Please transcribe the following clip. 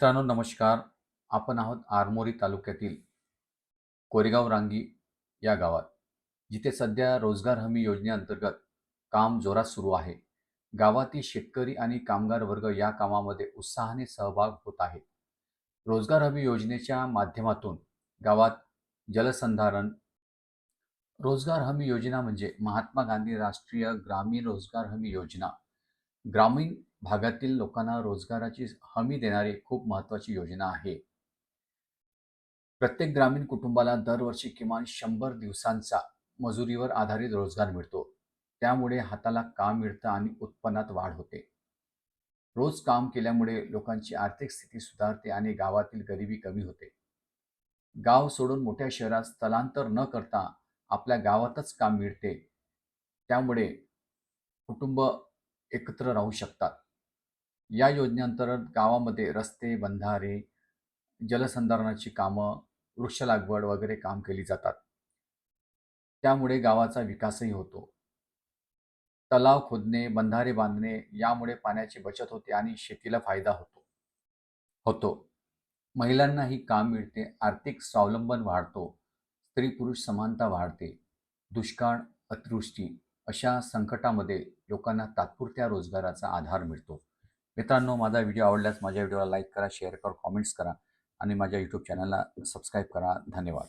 मित्रांनो नमस्कार. आपण आहोत आरमोरी तालुक्यातील कोरेगाव रांगी या गावात जिथे सध्या रोजगार हमी योजनेअंतर्गत काम जोरात सुरू आहे. गावातील शेतकरी आणि कामगार वर्ग या कामामध्ये उत्साहाने सहभाग होत आहे रोजगार हमी योजनेच्या माध्यमातून गावात जलसंधारण रोजगार हमी योजना म्हणजे महात्मा गांधी राष्ट्रीय ग्रामीण रोजगार हमी योजना ग्रामीण भागातील लोकांना रोजगाराची हमी देणारी खूप महत्त्वाची योजना आहे. प्रत्येक ग्रामीण कुटुंबाला दरवर्षी किमान शंभर दिवसांचा मजुरीवर आधारित रोजगार मिळतो. त्यामुळे हाताला काम मिळतं आणि उत्पन्नात वाढ होते. रोज काम केल्यामुळे लोकांची आर्थिक स्थिती सुधारते आणि गावातील गरिबी कमी होते. गाव सोडून मोठ्या शहरात स्थलांतर न करता आपल्या गावातच काम मिळते. त्यामुळे कुटुंब एकत्र राहू शकतात. या योजनेअंतर्गत गावामध्ये रस्ते बंधारे जलसंधारणाची कामं वृक्ष लागवड वगैरे काम केली जातात. त्यामुळे गावाचा विकासही होतो. तलाव खोदणे बंधारे बांधणे यामुळे पाण्याची बचत होते आणि शेतीला फायदा होतो. होतो. महिलांनाही काम मिळते आर्थिक स्वावलंबन वाढतो स्त्री पुरुष समानता वाढते दुष्काळ अतिवृष्टी अशा संकटामध्ये लोकांना तात्पुरत्या रोजगाराचा आधार मिळतो. मित्रांनो माझा व्हिडिओ आवडल्यास माझ्या व्हिडिओला लाईक करा शेअर करा कॉमेंट्स करा आणि माझ्या यूट्यूब चॅनलला सबस्क्राईब करा. धन्यवाद.